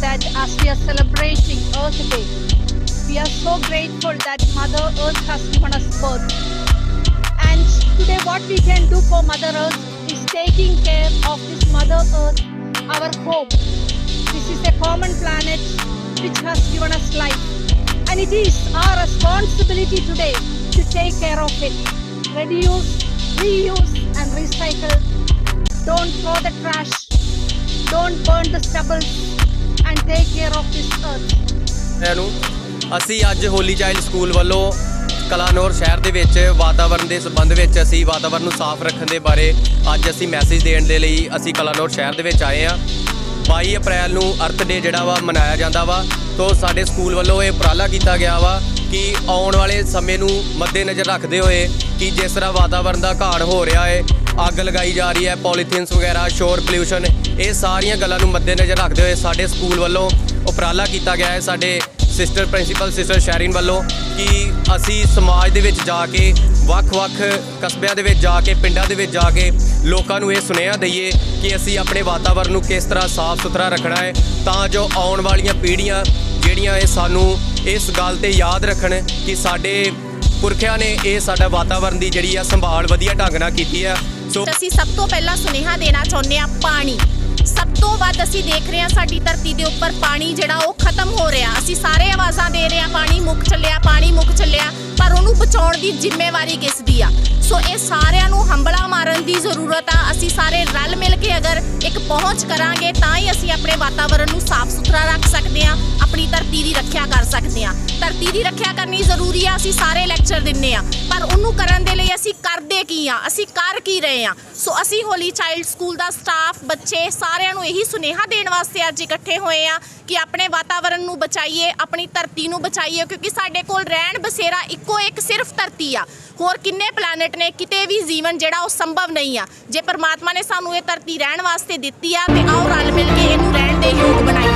that as we are celebrating Earth Day, we are so grateful that Mother Earth has given us birth. And today what we can do for Mother Earth is taking care of this Mother Earth, our home. This is a common planet which has given us life. And it is our responsibility today to take care of it. Reduce, reuse and recycle. Don't throw the trash don't burn the stubble and take care of this earth. ਸਾਰਿਆਂ ਨੂੰ ਅਸੀਂ ਅੱਜ ਹੋਲੀ child school ਵੱਲੋਂ ਕਲਾਨੌਰ ਸ਼ਹਿਰ ਦੇ ਵਿੱਚ ਵਾਤਾਵਰਣ ਦੇ ਸੰਬੰਧ ਵਿੱਚ ਅਸੀਂ ਵਾਤਾਵਰਣ ਨੂੰ ਸਾਫ਼ ਰੱਖਣ ਦੇ ਬਾਰੇ ਅੱਜ ਅਸੀਂ ਮੈਸੇਜ ਦੇਣ ਦੇ ਲਈ ਅਸੀਂ ਕਲਾਨੌਰ ਸ਼ਹਿਰ ਦੇ ਵਿੱਚ ਆਏ ਹਾਂ 22 ਅਪ੍ਰੈਲ ਨੂੰ ਅਰਥ ਡੇ ਜਿਹੜਾ ਵਾ ਮਨਾਇਆ ਜਾਂਦਾ ਵਾ, ਤੋਂ ਸਾਡੇ ਸਕੂਲ ਵੱਲੋਂ ਇਹ ਉਪਰਾਲਾ ਕੀਤਾ ਗਿਆ ਵਾ ਕਿ ਆਉਣ ਵਾਲੇ ਸਮੇਂ ਨੂੰ ਮੱਦੇਨਜ਼ਰ ਰੱਖਦੇ ਹੋਏ ਕਿ ਜਿਸ ਤਰ੍ਹਾਂ ਵਾਤਾਵਰਣ ਦਾ ਘਾੜ ਹੋ ਰਿਹਾ ਹੈ ਅੱਗ ਲਗਾਈ ਜਾ ਰਹੀ ਹੈ, ਪੋਲੀਥੀਨਸ ਵਗੈਰਾ, ਸ਼ੋਰ ਪੋਲਿਊਸ਼ਨ ਇਹ ਸਾਰੀਆਂ ਗੱਲਾਂ ਨੂੰ ਮੱਦੇਨਜ਼ਰ ਰੱਖਦੇ ਹੋਏ ਸਾਡੇ ਸਕੂਲ ਵੱਲੋਂ ਉਪਰਾਲਾ ਕੀਤਾ ਗਿਆ ਹੈ, ਸਾਡੇ ਸਿਸਟਰ, ਪ੍ਰਿੰਸੀਪਲ ਸਿਸਟਰ ਸ਼ੈਰਿਨ ਵੱਲੋਂ ਕਿ ਅਸੀਂ ਸਮਾਜ ਦੇ ਵਿੱਚ ਜਾ ਕੇ, ਵੱਖ-ਵੱਖ ਕਸਬਿਆਂ ਦੇ ਵਿੱਚ ਜਾ ਕੇ, ਪਿੰਡਾਂ ਦੇ ਵਿੱਚ ਜਾ ਕੇ ਲੋਕਾਂ ਨੂੰ ਇਹ ਸੁਨੇਹਾ ਦਈਏ ਕਿ ਅਸੀਂ ਆਪਣੇ ਵਾਤਾਵਰਣ ਨੂੰ ਕਿਸ ਤਰ੍ਹਾਂ ਸਾਫ਼ ਸੁਥਰਾ ਰੱਖਣਾ ਹੈ, ਤਾਂ ਜੋ ਆਉਣ ਵਾਲੀਆਂ ਪੀੜ੍ਹੀਆਂ ਜਿਹੜੀਆਂ ਇਹ ਸਾਨੂੰ ਇਸ ਗੱਲ ਤੇ ਯਾਦ ਰੱਖਣ ਕਿ ਸਾਡੇ ਪੁਰਖਿਆਂ ਨੇ ਇਹ ਸਾਡਾ ਵਾਤਾਵਰਣ ਦੀ ਜਿਹੜੀ ਆ ਸੰਭਾਲ ਵਧੀਆ ਢੰਗ ਨਾਲ ਕੀਤੀ ਆ। ਸੋ ਅਸੀਂ ਸਭ ਤੋਂ ਪਹਿਲਾਂ ਸੁਨੇਹਾ ਦੇਣਾ ਚਾਹੁੰਦੇ ਹਾਂ ਪਾਣੀ। ਸਭ ਤੋਂ ਵੱਧ ਅਸੀਂ ਦੇਖ ਰਹੇ ਹਾਂ ਸਾਡੀ ਧਰਤੀ ਦੇ ਉੱਪਰ ਪਾਣੀ ਜਿਹੜਾ ਉਹ ਖਤਮ ਹੋ ਰਿਹਾ। ਅਸੀਂ ਸਾਰੇ ਆਵਾਜ਼ਾਂ ਦੇ ਰਹੇ ਹਾਂ, ਪਾਣੀ ਮੁੱਕ ਚੱਲਿਆ, ਪਾਣੀ ਮੁੱਕ ਚੱਲਿਆ, ਪਰ ਉਹਨੂੰ ਬਚਾਉਣ ਦੀ ਜ਼ਿੰਮੇਵਾਰੀ ਕਿਸ ਦੀ ਆ? ਸੋ ਇਹ ਸਾਰਿਆਂ ਨੂੰ ਹੰਬਲਾ ਮਾਰਨ ਦੀ ਜ਼ਰੂਰਤ ਆ। ਅਸੀਂ ਸਾਰੇ ਰਲ ਮਿਲ ਕੇ ਅਗਰ ਇੱਕ ਪਹੁੰਚ ਕਰਾਂਗੇ, ਤਾਂ ਹੀ ਅਸੀਂ ਆਪਣੇ ਵਾਤਾਵਰਣ ਨੂੰ ਸਾਫ਼ ਸੁਥਰਾ ਰੱਖ ਸਕਦੇ ਹਾਂ। ਧਰਤੀ ਦੀ ਰੱਖਿਆ ਕਰ ਸਕਦੇ ਹਾਂ। ਧਰਤੀ ਦੀ ਰੱਖਿਆ ਕਰਨੀ ਜ਼ਰੂਰੀ ਆ, ਅਸੀਂ ਸਾਰੇ ਲੈਕਚਰ ਦਿੰਨੇ ਆ। ਪਰ ਉਹਨੂੰ ਕਰਨ ਦੇ ਲਈ ਅਸੀਂ ਕਰਦੇ ਕੀ ਆ? ਅਸੀਂ ਕਰ ਕੀ ਰਹੇ ਆ? ਸੋ ਅਸੀਂ ਹੋਲੀ ਚਾਈਲਡ ਸਕੂਲ ਦਾ ਸਟਾਫ ਬੱਚੇ ਸਾਰਿਆਂ ਨੂੰ ਇਹੀ ਸੁਨੇਹਾ ਦੇਣ ਵਾਸਤੇ ਅੱਜ ਇਕੱਠੇ ਹੋਏ ਆ ਕਿ ਆਪਣੇ ਵਾਤਾਵਰਣ ਨੂੰ ਬਚਾਈਏ, ਆਪਣੀ ਧਰਤੀ ਨੂੰ ਬਚਾਈਏ, ਕਿਉਂਕਿ ਸਾਡੇ ਕੋਲ ਰਹਿਣ ਬਸੇਰਾ ਇੱਕੋ ਇੱਕ ਸਿਰਫ ਧਰਤੀ ਆ। ਹੋਰ ਕਿੰਨੇ ਪਲੈਨਟ ਨੇ, ਕਿਤੇ ਵੀ ਜੀਵਨ ਜਿਹੜਾ ਉਹ ਸੰਭਵ ਨਹੀਂ ਆ। ਜੇ ਪਰਮਾਤਮਾ ਨੇ ਸਾਨੂੰ ਇਹ ਧਰਤੀ ਰਹਿਣ ਵਾਸਤੇ ਦਿੱਤੀ ਆ, ਤੇ ਆਓ ਰਲ ਮਿਲ ਕੇ ਇਹਨੂੰ ਰਹਿਣ ਦੇ ਯੋਗ ਬਣਾਈਏ।